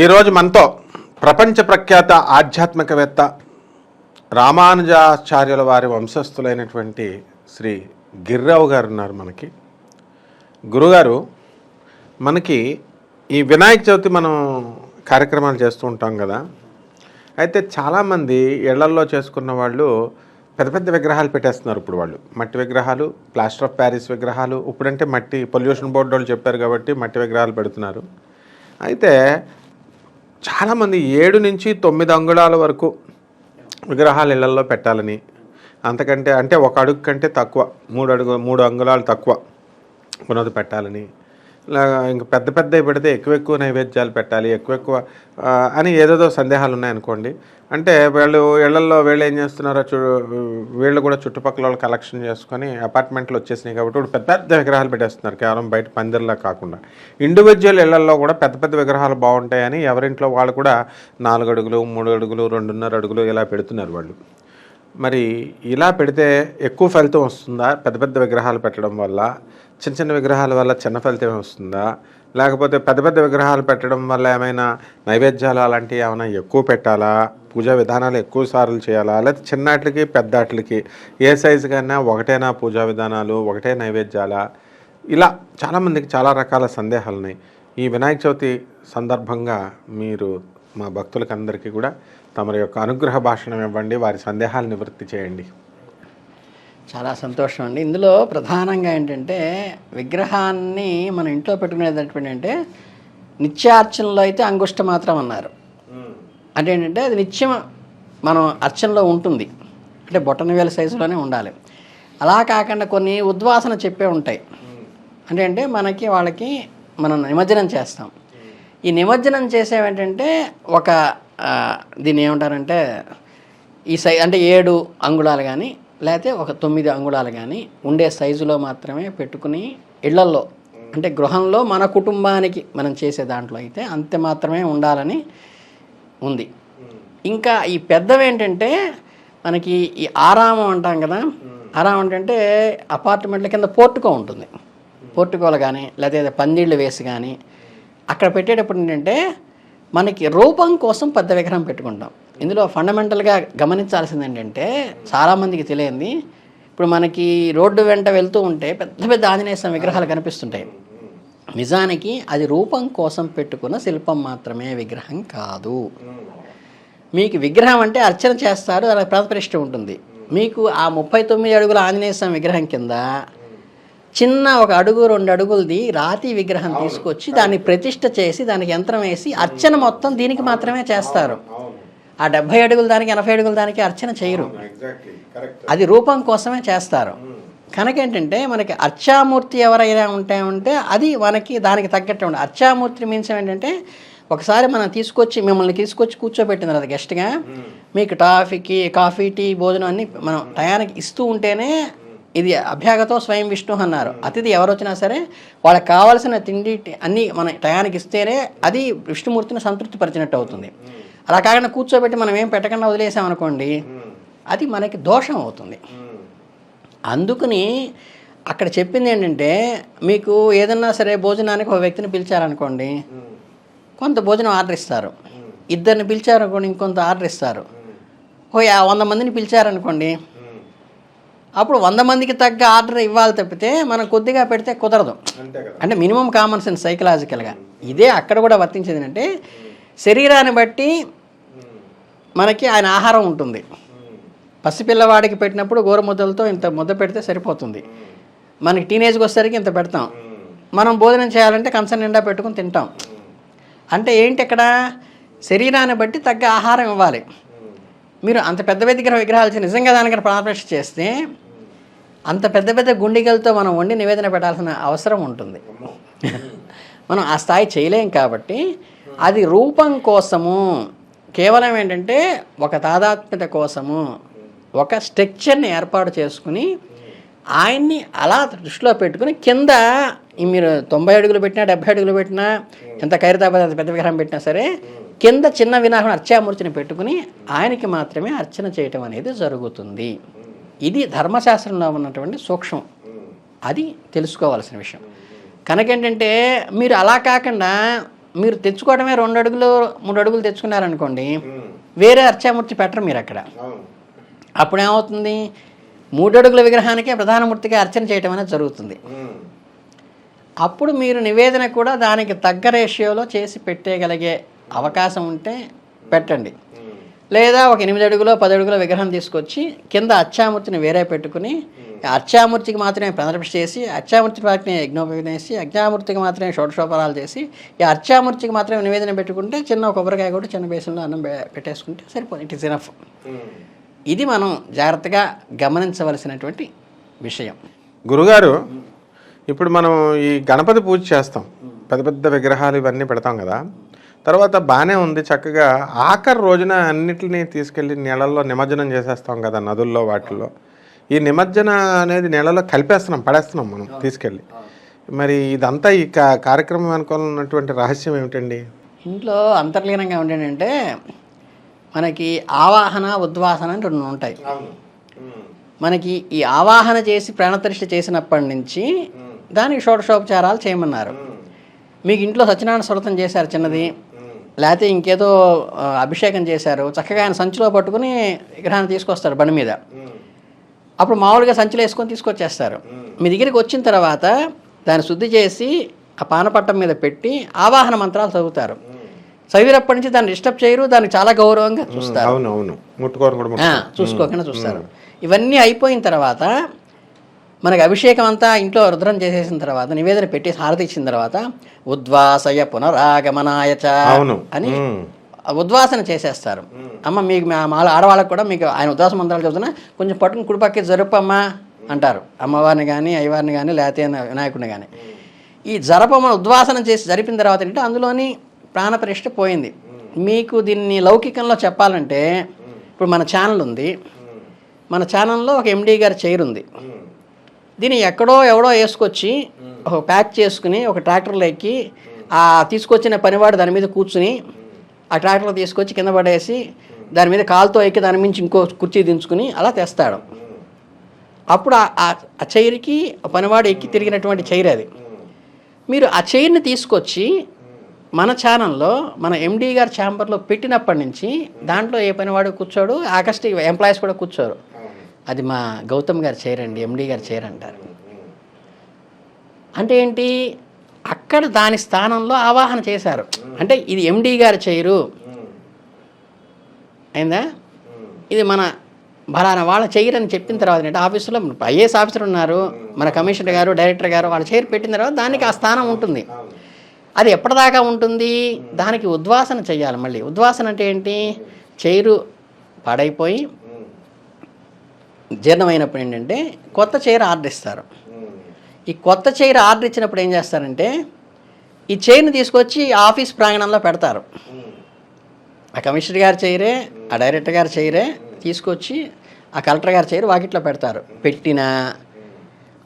ఈరోజు మనతో ప్రపంచ ప్రఖ్యాత ఆధ్యాత్మికవేత్త రామానుజాచార్యుల వారి వంశస్థులైనటువంటి శ్రీ గిర్రావు గారు ఉన్నారు మనకి. గురుగారు మనకి ఈ వినాయక చవితి మనం కార్యక్రమాలు చేస్తూ ఉంటాం కదా. అయితే చాలామంది ఇళ్ళల్లో చేసుకున్న వాళ్ళు పెద్ద పెద్ద విగ్రహాలు పెట్టేస్తున్నారు ఇప్పుడు వాళ్ళు. మట్టి విగ్రహాలు ప్లాస్టర్ ఆఫ్ ప్యారిస్ విగ్రహాలు ఇప్పుడంటే మట్టి పొల్యూషన్ బోర్డు వాళ్ళు చెప్పారు కాబట్టి మట్టి విగ్రహాలు పెడుతున్నారు. అయితే చాలామంది ఏడు నుంచి తొమ్మిది అంగుళాల వరకు విగ్రహాలు ఇళ్ళలో పెట్టాలని. అంతకంటే అంటే ఒక అడుగు కంటే తక్కువ మూడు అడుగు మూడు అంగుళాలు తక్కువ పునాది పెట్టాలని. ఇంకా పెద్ద పెద్దవి పెడితే ఎక్కువ ఎక్కువ నైవేద్యాలు పెట్టాలి ఎక్కువ ఎక్కువ అని ఏదేదో సందేహాలు ఉన్నాయనుకోండి అంటే వీళ్ళు ఇళ్ళలో వీళ్ళు ఏం చేస్తున్నారో చూ వీళ్ళు కూడా చుట్టుపక్కల వాళ్ళు కలెక్షన్ చేసుకొని అపార్ట్మెంట్లు వచ్చేసినాయి కాబట్టి ఇప్పుడు పెద్ద పెద్ద విగ్రహాలు పెట్టేస్తున్నారు. కేవలం బయట పందిర్లా కాకుండా. ఇండివిజువల్ ఇళ్ళలో కూడా పెద్ద పెద్ద విగ్రహాలు బాగుంటాయని ఎవరింట్లో వాళ్ళు కూడా నాలుగు అడుగులు మూడు అడుగులు రెండున్నర అడుగులు ఇలా పెడుతున్నారు వాళ్ళు. మరి ఇలా పెడితే ఎక్కువ ఫలితం వస్తుందా? పెద్ద పెద్ద విగ్రహాలు పెట్టడం వల్ల చిన్న చిన్న విగ్రహాల వల్ల చిన్న ఫలితం వస్తుందా? లేకపోతే పెద్ద పెద్ద విగ్రహాలు పెట్టడం వల్ల ఏమైనా నైవేద్యాలు అలాంటివి ఏమైనా ఎక్కువ పెట్టాలా? పూజా విధానాలు ఎక్కువ సార్లు చేయాలా? లేకపోతే చిన్నాట్లకి పెద్దాట్లకి ఏ సైజు కన్నా ఒకటేనా పూజా విధానాలు ఒకటే నైవేద్యాలా? ఇలా చాలామందికి చాలా రకాల సందేహాలు ఉన్నాయి ఈ వినాయక చవితి సందర్భంగా మీరు మా భక్తులకి అందరికీ కూడా తమరి యొక్క అనుగ్రహ భాషణం ఇవ్వండి వారి సందేహాలు నివృత్తి చేయండి. చాలా సంతోషం అండి. ఇందులో ప్రధానంగా ఏంటంటే విగ్రహాన్ని మన ఇంట్లో పెట్టుకునేటటువంటి అంటే నిత్యార్చనలో అయితే అంగుష్ట మాత్రం అన్నారు. అంటే ఏంటంటే అది నిత్యం మనం అర్చనలో ఉంటుంది. అంటే బొట్టన వేల సైజులోనే ఉండాలి. అలా కాకుండా కొన్ని ఉద్వాసన చెప్పే ఉంటాయి. అంటే అంటే మనకి వాళ్ళకి మనం నిమజ్జనం చేస్తాం. ఈ నిమజ్జనం చేసేవేంటంటే ఒక దీన్ని ఏమంటారంటే ఈ సై అంటే ఏడు అంగుళాలు కానీ లేకపోతే ఒక తొమ్మిది అంగుళాలు కానీ ఉండే సైజులో మాత్రమే పెట్టుకుని ఇళ్ళల్లో అంటే గృహంలో మన కుటుంబానికి మనం చేసే దాంట్లో అయితే అంతే మాత్రమే ఉండాలని ఉంది. ఇంకా ఈ పెద్దవి ఏంటంటే మనకి ఈ ఆరామం అంటాం కదా ఆరామం ఏంటంటే అపార్ట్మెంట్ల కింద పోర్టుకో ఉంటుంది. పోర్టుకోలు కానీ లేకపోతే పందిళ్ళు వేసి కానీ అక్కడ పెట్టేటప్పుడు ఏంటంటే మనకి రూపం కోసం పెద్ద విగ్రహం పెట్టుకుంటాం. ఇందులో ఫండమెంటల్గా గమనించాల్సింది ఏంటంటే చాలామందికి తెలియంది ఇప్పుడు మనకి రోడ్డు వెంట వెళ్తూ ఉంటే పెద్ద పెద్ద ఆంజనేయ స్వామి విగ్రహాలు కనిపిస్తుంటాయి. నిజానికి అది రూపం కోసం పెట్టుకున్న శిల్పం మాత్రమే విగ్రహం కాదు. మీకు విగ్రహం అంటే అర్చన చేస్తారు అలా ప్రాతిష్ఠ ఉంటుంది. మీకు ఆ ముప్పై తొమ్మిది అడుగుల ఆంజనేయ స్వామి విగ్రహం కింద చిన్న ఒక అడుగు రెండు అడుగులది రాతి విగ్రహం తీసుకొచ్చి దాన్ని ప్రతిష్ఠ చేసి దానికి యంత్రం వేసి అర్చన మొత్తం దీనికి మాత్రమే చేస్తారు. ఆ డెబ్బై అడుగుల దానికి ఎనభై అడుగుల దానికి అర్చన చేయరు. అది రూపం కోసమే చేస్తారు. కనుక ఏంటంటే మనకి అర్చామూర్తి ఎవరైనా ఉంటే ఉంటే అది మనకి దానికి తగ్గట్టు ఉండాలి అర్చామూర్తి మీన్స్ ఏంటంటే ఒకసారి మనం తీసుకొచ్చి మిమ్మల్ని తీసుకొచ్చి కూర్చోబెట్టిన తర్వాత గెస్ట్గా మీకు టాఫీకి కాఫీ టీ భోజనం అన్ని మనం టయానికి ఇస్తూ ఉంటేనే ఇది అభ్యాగతో స్వయం విష్ణు అన్నారు. అతిథి ఎవరు వచ్చినా సరే వాళ్ళకి కావాల్సిన తిండి అన్నీ మన టయానికి ఇస్తేనే అది విష్ణుమూర్తిని సంతృప్తి పరిచినట్టు అవుతుంది. అలా కాకుండా కూర్చోబెట్టి మనం ఏం పెట్టకుండా వదిలేసామనుకోండి అది మనకి దోషం అవుతుంది. అందుకని అక్కడ చెప్పింది ఏంటంటే మీకు ఏదన్నా సరే భోజనానికి ఒక వ్యక్తిని పిలిచారనుకోండి కొంత భోజనం ఆర్డర్ ఇస్తారు ఇద్దరిని పిలిచారనుకోండి ఇంకొంత ఆర్డర్ ఇస్తారు ఓ వంద మందిని పిలిచారనుకోండి అప్పుడు వంద మందికి తగ్గ ఆర్డర్ ఇవ్వాలి తప్పితే మనం కొద్దిగా పెడితే కుదరదు. అంటే మినిమం కామన్ సెన్స్ సైకలాజికల్గా ఇదే అక్కడ కూడా వర్తించేది అంటే శరీరాన్ని బట్టి మనకి ఆయన ఆహారం ఉంటుంది. పసిపిల్లవాడికి పెట్టినప్పుడు గోరు ముద్దలతో ఇంత ముద్ద పెడితే సరిపోతుంది. మనకి టీనేజ్కి వచ్చేసరికి ఇంత పెడతాం. మనం భోజనం చేయాలంటే కంచం నిండా పెట్టుకుని తింటాం. అంటే ఏంటి ఇక్కడ శరీరాన్ని బట్టి తగ్గ ఆహారం ఇవ్వాలి. మీరు అంత పెద్ద పెద్ద విగ్రహాలు నిజంగా దానికన్నా ప్రాణప్రతిష్ఠ చేస్తే అంత పెద్ద పెద్ద గుండిగలతో మనం వండి నివేదన పెట్టాల్సిన అవసరం ఉంటుంది. మనం ఆ స్థాయి చేయలేం కాబట్టి అది రూపం కోసము కేవలం ఏంటంటే ఒక తాదాత్మ్యత కోసము ఒక స్ట్రక్చర్ని ఏర్పాటు చేసుకుని ఆయన్ని అలా దృష్టిలో పెట్టుకుని కింద మీరు తొంభై అడుగులు పెట్టినా డెబ్బై అడుగులు పెట్టినా ఎంత ఖైరతాబాద్ అంత పెద్ద విగ్రహం పెట్టినా సరే కింద చిన్న వినాయకుని అర్చామూర్తిని పెట్టుకుని ఆయనకి మాత్రమే అర్చన చేయటం అనేది జరుగుతుంది. ఇది ధర్మశాస్త్రంలో ఉన్నటువంటి సూక్ష్మం. అది తెలుసుకోవాల్సిన విషయం. కనుక ఏంటంటే మీరు అలా కాకుండా మీరు తెచ్చుకోవడమే రెండు అడుగులు మూడు అడుగులు తెచ్చుకున్నారనుకోండి వేరే అర్చామూర్తి పెట్టరు మీరు అక్కడ. అప్పుడు ఏమవుతుంది మూడు అడుగుల విగ్రహానికే ప్రధానమూర్తిగా అర్చన చేయటం అనేది జరుగుతుంది. అప్పుడు మీరు నివేదన కూడా దానికి తగ్గ రేషియోలో చేసి పెట్టేయగలిగే అవకాశం ఉంటే పెట్టండి. లేదా ఒక ఎనిమిది అడుగులో పది అడుగుల విగ్రహం తీసుకొచ్చి కింద అచ్చామూర్తిని వేరే పెట్టుకుని ఆ అచ్చామూర్తికి మాత్రమే ప్రదర్శన చేసి అచ్చామూర్తి వాటిని యజ్ఞోపయోగం చేసి అజ్ఞామూర్తికి మాత్రమే షోడశోపరాలు చేసి ఈ అర్చామూర్తికి మాత్రమే నివేదన పెట్టుకుంటే చిన్న కొబ్బరికాయ కూడా చిన్న బేసన్లో అన్నం పెట్టేసుకుంటే సరిపోతుంది ఇట్ ఇస్ ఇనఫ్ ఇది మనం జాగ్రత్తగా గమనించవలసినటువంటి విషయం. గురుగారు ఇప్పుడు మనం ఈ గణపతి పూజ చేస్తాం. పెద్ద పెద్ద విగ్రహాలు ఇవన్నీ పెడతాం కదా. తర్వాత బాగానే ఉంది చక్కగా. ఆఖరి రోజున అన్నిటిని తీసుకెళ్ళి నీళ్ళల్లో నిమజ్జనం చేసేస్తాం కదా నదుల్లో వాటిల్లో. ఈ నిమజ్జన అనేది నీళ్ళలో కలిపేస్తున్నాం పడేస్తున్నాం మనం తీసుకెళ్ళి. మరి ఇదంతా ఈ కార్యక్రమం వెనుకాల ఉన్నటువంటి రహస్యం ఏమిటండి? ఇంట్లో అంతర్లీనంగా ఉండేటంటే మనకి ఆవాహన ఉద్వాసన అని రెండు ఉంటాయి. మనకి ఈ ఆవాహన చేసి ప్రాణప్రతిష్ఠ చేసినప్పటి నుంచి దానికి షోడశోపచారాలు చేయమన్నారు. మీకు ఇంట్లో సత్యనారాయణ స్వ్రతం చేశారు చిన్నది. లేకపోతే ఇంకేదో అభిషేకం చేశారు చక్కగా ఆయన సంచిలో పట్టుకుని విగ్రహాన్ని తీసుకొస్తారు బండి మీద. అప్పుడు మామూలుగా సంచిలో వేసుకొని తీసుకొచ్చేస్తారు. మీ దగ్గరికి వచ్చిన తర్వాత దాన్ని శుద్ధి చేసి ఆ పానపట్టం మీద పెట్టి ఆవాహన మంత్రాలు చదువుతారు. చదివినప్పటి నుంచి దాన్ని డిస్టర్బ్ చేయరు దానికి చాలా గౌరవంగా చూస్తారు. అవును అవును. చూసుకోకుండా చూస్తారు. ఇవన్నీ అయిపోయిన తర్వాత మనకి అభిషేకం అంతా ఇంట్లో రుద్రం చేసేసిన తర్వాత నివేదన పెట్టి హారతి ఇచ్చిన తర్వాత ఉద్వాసయ పునరాగమనాయ. అని. ఉద్వాసన చేసేస్తారు. అమ్మ మీకు మా మా ఆడవాళ్ళకు కూడా మీకు ఆయన ఉద్వాస మంత్రాలు చెబుతున్నా కొంచెం పట్టుకుని కుడిపక్కి జరుపమ్మా అంటారు. అమ్మవారిని కానీ అయ్యవారిని కానీ లేకపోతే వినాయకుడిని కానీ ఈ జరపమ ఉద్వాసన చేసి జరిపిన తర్వాత ఏంటంటే అందులోని ప్రాణప్రతిష్ఠ పోయింది. మీకు దీన్ని లౌకికంలో చెప్పాలంటే ఇప్పుడు మన ఛానల్ ఉంది. మన ఛానల్లో ఒక ఎండీ గారి చైర్ ఉంది. దీన్ని ఎక్కడో ఎవడో వేసుకొచ్చి ఒక ప్యాక్ చేసుకుని ఒక ట్రాక్టర్లో ఎక్కి ఆ తీసుకొచ్చిన పనివాడు దాని మీద కూర్చుని ఆ ట్రాక్టర్లో తీసుకొచ్చి కింద పడేసి దాని మీద కాలుతో ఎక్కి దాని మించి ఇంకో కుర్చీ దించుకుని అలా తెస్తాడు. అప్పుడు ఆ- చైర్కి పనివాడు ఎక్కి తిరిగినటువంటి చైర్ అది. మీరు ఆ చైర్ని తీసుకొచ్చి మన ఛానల్లో మన ఎండీ గారి ఛాంబర్లో పెట్టినప్పటి నుంచి దాంట్లో ఏ పనివాడు కూర్చోడు? ఆగస్ట్ ఎంప్లాయీస్ కూడా కూర్చోరు. అది మా గౌతమ్ గారు చేయరండి అండి ఎండీ గారు చైర్ అంటారు అంటే ఏంటి? అక్కడ దాని స్థానంలో ఆవాహన చేశారు. అంటే ఇది ఎండీ గారి చైరు అయిందా? ఇది మన బలానా వాళ్ళ చేయరని చెప్పిన తర్వాత ఏంటంటే ఆఫీసులో ఐఏఎస్ ఆఫీసర్ ఉన్నారు. మన కమిషనర్ గారు డైరెక్టర్ గారు వాళ్ళ చైర్ పెట్టిన తర్వాత దానికి ఆ స్థానం ఉంటుంది. అది ఎప్పటిదాకా ఉంటుంది? దానికి ఉద్వాసన చేయాలి మళ్ళీ. ఉద్వాసన అంటే ఏంటి? చైరు పాడైపోయి జీర్ణమైనప్పుడు ఏంటంటే కొత్త చైర్ ఆర్డర్ ఇస్తారు. ఈ కొత్త చైర్ ఆర్డర్ ఇచ్చినప్పుడు ఏం చేస్తారంటే ఈ చైర్ని తీసుకొచ్చి ఆఫీస్ ప్రాంగణంలో పెడతారు. ఆ కమిషనర్ గారు చైరే ఆ డైరెక్టర్ గారు చైరే తీసుకొచ్చి ఆ కలెక్టర్ గారి చైర్ వాకిట్లో పెడతారు. పెట్టిన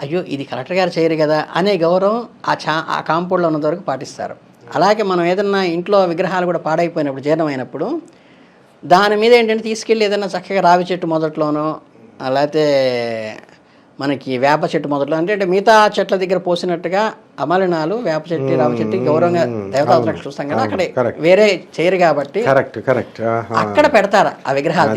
అయ్యో ఇది కలెక్టర్ గారి చైర్ కదా అనే గౌరవం ఆ చా ఆ కాంపౌండ్లో ఉన్నంత వరకు పాటిస్తారు. అలాగే మనం ఏదన్నా ఇంట్లో విగ్రహాలు కూడా పాడైపోయినప్పుడు జీర్ణమైనప్పుడు దాని మీద ఏంటంటే తీసుకెళ్ళి ఏదైనా చక్కగా రావి చెట్టు మొదట్లోనో లేకపోతే మనకి వేప చెట్టు మొదట్లో అంటే అంటే మిగతా చెట్ల దగ్గర పోసినట్టుగా అమలినాలు వేప చెట్టు రావి చెట్టు గౌరవంగా దేవతాత్రకు చూస్తాం కదా అక్కడ. వేరే చైర్ కాబట్టి కరెక్ట్ కరెక్ట్. అక్కడ పెడతారు ఆ విగ్రహాలు.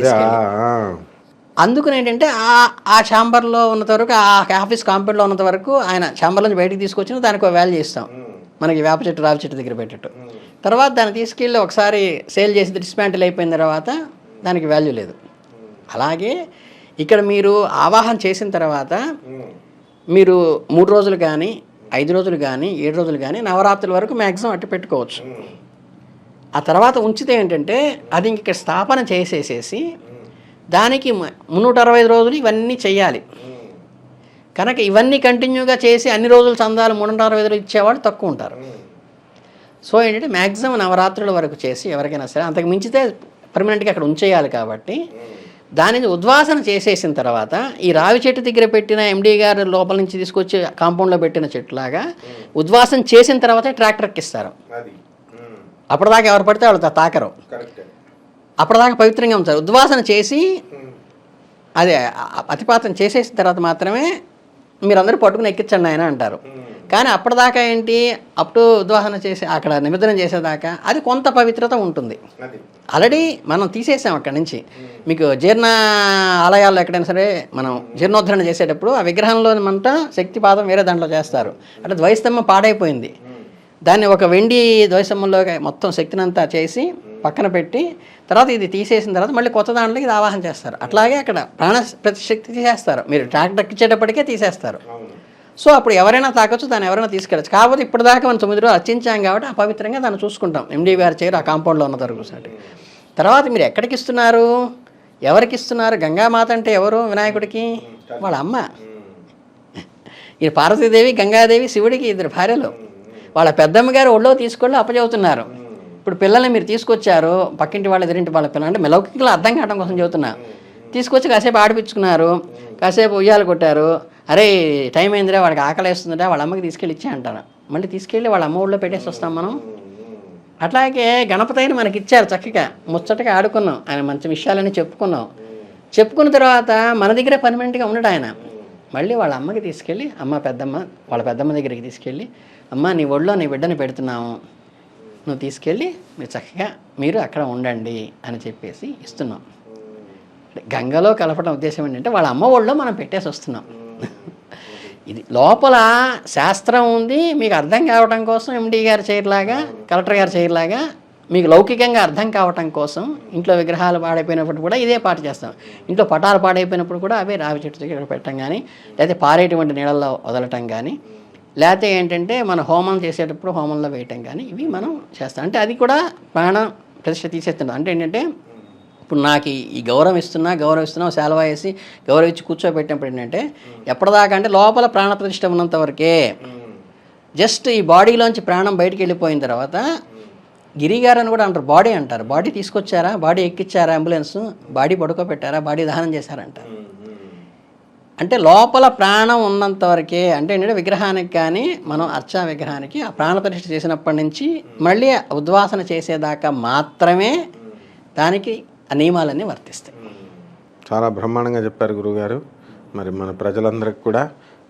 అందుకని ఏంటంటే ఆ ఆ ఛాంబర్లో ఉన్నంత వరకు ఆ ఆఫీస్ కాంపౌండ్లో ఉన్నంత వరకు ఆయన ఛాంబర్ నుంచి బయటికి తీసుకొచ్చిన దానికి ఒక వాల్యూ ఇస్తాం. మనకి వేప చెట్టు రావి చెట్టు దగ్గర పెట్టట్టు. తర్వాత దాన్ని తీసుకెళ్ళి ఒకసారి సేల్ చేసి డిస్మాంటిల్ అయిపోయిన తర్వాత దానికి వాల్యూ లేదు. అలాగే ఇక్కడ మీరు ఆవాహన చేసిన తర్వాత మీరు మూడు రోజులు కానీ ఐదు రోజులు కానీ ఏడు రోజులు కానీ నవరాత్రుల వరకు మ్యాక్సిమం అట్టు పెట్టుకోవచ్చు. ఆ తర్వాత ఉంచితే ఏంటంటే అది ఇంక ఇక్కడ స్థాపన చేసేసేసి దానికి మున్నూట అరవై రోజులు ఇవన్నీ చేయాలి కనుక ఇవన్నీ కంటిన్యూగా చేసి అన్ని రోజులు చందాలు మూడు అరవై రోజులు ఇచ్చేవాళ్ళు తక్కువ ఉంటారు. సో ఏంటంటే మ్యాక్సిమం నవరాత్రుల వరకు చేసి ఎవరికైనా సరే అంతకు మించితే పర్మనెంట్గా అక్కడ ఉంచేయాలి కాబట్టి దానిని ఉద్వాసన చేసేసిన తర్వాత ఈ రావి చెట్టు దగ్గర పెట్టిన ఎండీ గారు లోపల నుంచి తీసుకొచ్చి కాంపౌండ్లో పెట్టిన చెట్టులాగా ఉద్వాసన చేసిన తర్వాతే ట్రాక్టర్కి ఇస్తారు. అప్పటిదాకా ఎవరు పడితే వాళ్ళు తాకరు. అప్పటిదాకా పవిత్రంగా ఉంచారు ఉద్వాసన చేసి అదే అతిపాతం చేసేసిన తర్వాత మాత్రమే మీరందరూ పట్టుకుని ఎక్కించండి ఆయన అంటారు. కానీ అప్పటిదాకా ఏంటి? అప్పుడు ఉద్వాహన చేసి అక్కడ నిమజ్జనం చేసేదాకా అది కొంత పవిత్రత ఉంటుంది. ఆల్రెడీ మనం తీసేసాం అక్కడి నుంచి. మీకు జీర్ణ ఆలయాల్లో ఎక్కడైనా సరే మనం జీర్ణోద్ధరణ చేసేటప్పుడు ఆ విగ్రహంలో మంట శక్తిపాదం వేరే దాంట్లో చేస్తారు. అంటే ద్వైస్తంభం పాడైపోయింది. దాన్ని ఒక వెండి ద్వైస్తంభంలో మొత్తం శక్తిని అంతా చేసి పక్కన పెట్టి తర్వాత ఇది తీసేసిన తర్వాత మళ్ళీ కొత్త దాంట్లో ఇది ఆవాహన చేస్తారు. అట్లాగే అక్కడ ప్రాణ ప్రతిశక్తి తీసేస్తారు. మీరు ట్రాక్టర్ ఎక్కించేటప్పటికే తీసేస్తారు. సో అప్పుడు ఎవరైనా తాకొచ్చు దాన్ని ఎవరైనా తీసుకెళ్ళచ్చు. కాకపోతే ఇప్పటిదాకా మనం తొమ్మిది రోజులు అర్చించాం కాబట్టి అపవిత్రంగా దాన్ని చూసుకుంటాం. ఎండి గారి చైర్ ఆ కాంపౌండ్లో ఉన్న తరకు తర్వాత మీరు ఎక్కడికి ఇస్తున్నారు? ఎవరికి ఇస్తున్నారు? గంగామాత అంటే ఎవరు వినాయకుడికి? వాళ్ళ అమ్మ. ఈ పార్వతీదేవి గంగాదేవి శివుడికి ఇద్దరు భార్యలు. వాళ్ళ పెద్దమ్మ గారు ఒళ్ళో తీసుకెళ్ళి అప్పచెబుతున్నారు ఇప్పుడు పిల్లల్ని మీరు తీసుకొచ్చారు పక్కింటి వాళ్ళ ఎదురింటి వాళ్ళ పిల్లలు. అంటే లౌకికలో అర్థం కావడం కోసం చెబుతున్నా. తీసుకొచ్చి కాసేపు ఆడిపించుకున్నారు కాసేపు ఉయ్యాలు కొట్టారు. అరే టైం అయిందిరా వాడికి ఆకలి వేస్తుందిరా వాళ్ళ అమ్మకి తీసుకెళ్ళి ఇచ్చే అంటారు. మళ్ళీ తీసుకెళ్ళి వాళ్ళ అమ్మ ఊళ్ళో పెట్టేసి వస్తాం మనం. అట్లాగే గణపతిని మనకి ఇచ్చారు చక్కగా. ముచ్చటగా ఆడుకున్నాం. ఆయన మంచి విషయాలని చెప్పుకున్నాం. చెప్పుకున్న తర్వాత మన దగ్గర పర్మనెంట్గా ఉన్నాడు ఆయన. మళ్ళీ వాళ్ళ అమ్మకి తీసుకెళ్ళి అమ్మ పెద్దమ్మ వాళ్ళ పెద్దమ్మ దగ్గరికి తీసుకెళ్ళి అమ్మ నీ ఒళ్ళో నీ బిడ్డని పెడుతున్నాము. నువ్వు తీసుకెళ్ళి మీరు చక్కగా మీరు అక్కడ ఉండండి అని చెప్పేసి ఇస్తున్నాం. గంగలో కలపడం ఉద్దేశం ఏంటంటే వాళ్ళ అమ్మ ఒళ్ళో మనం పెట్టేసి వస్తున్నాం. ఇది లోపల శాస్త్రం ఉంది మీకు అర్థం కావటం కోసం ఎండి గారి చైర్లాగా కలెక్టర్ గారి చైర్లాగా మీకు లౌకికంగా అర్థం కావటం కోసం ఇంట్లో విగ్రహాలు పాడైపోయినప్పుడు కూడా ఇదే పాట చేస్తాం. ఇంట్లో పటాలు పాడైపోయినప్పుడు కూడా అవే రావి చెట్టు దగ్గర పెట్టడం కానీ లేకపోతే పారేటువంటి నీళ్ళల్లో వదలటం కానీ లేకపోతే ఏంటంటే మన హోమం చేసేటప్పుడు హోమంలో వేయటం కానీ ఇవి మనం చేస్తాం. అంటే అది కూడా ప్రాణ ప్రతిష్ట తీసేస్తున్నాం అంటే ఏంటంటే ఇప్పుడు నాకు ఈ- గౌరవం ఇస్తున్నా గౌరవం ఇస్తున్నా సెలవు వేసి గౌరవం ఇచ్చి కూర్చోబెట్టినప్పుడు ఏంటంటే ఎప్పటిదాకా అంటే లోపల ప్రాణ ప్రతిష్ట ఉన్నంత వరకే జస్ట్ ఈ బాడీలోంచి ప్రాణం బయటికి వెళ్ళిపోయిన తర్వాత గిరిగారు అని కూడా అంటారు. బాడీ అంటారు. బాడీ తీసుకొచ్చారా? బాడీ ఎక్కిచ్చారా? అంబులెన్స్? బాడీ పడుకోబెట్టారా? బాడీ దహనం చేశారంటారు అంటే లోపల ప్రాణం ఉన్నంత వరకే అంటే ఏంటంటే విగ్రహానికి కానీ మనం అర్చా విగ్రహానికి ఆ ప్రాణ ప్రతిష్ఠ చేసినప్పటి నుంచి మళ్ళీ ఉద్వాసన చేసేదాకా మాత్రమే దానికి ఆ నియమాలన్నీ వర్తిస్తాయి. చాలా బ్రహ్మాండంగా చెప్పారు గురుగారు. మరి మన ప్రజలందరికీ కూడా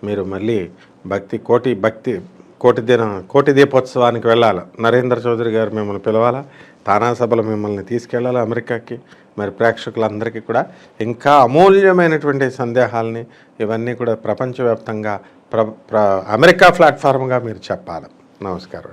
మీరు మళ్ళీ భక్తి కోటి భక్తి కోటి దిన కోటి దీపోత్సవానికి వెళ్ళాలి? నరేంద్ర చౌదరి గారు మిమ్మల్ని పిలవాలా? తానా సభలు మిమ్మల్ని తీసుకెళ్ళాలి అమెరికాకి? మరి ప్రేక్షకులందరికీ కూడా ఇంకా అమూల్యమైనటువంటి సందేహాలని ఇవన్నీ కూడా ప్రపంచవ్యాప్తంగా ప్ర ప్ర అమెరికా ప్లాట్ఫామ్గా మీరు చెప్పాలి? నమస్కారం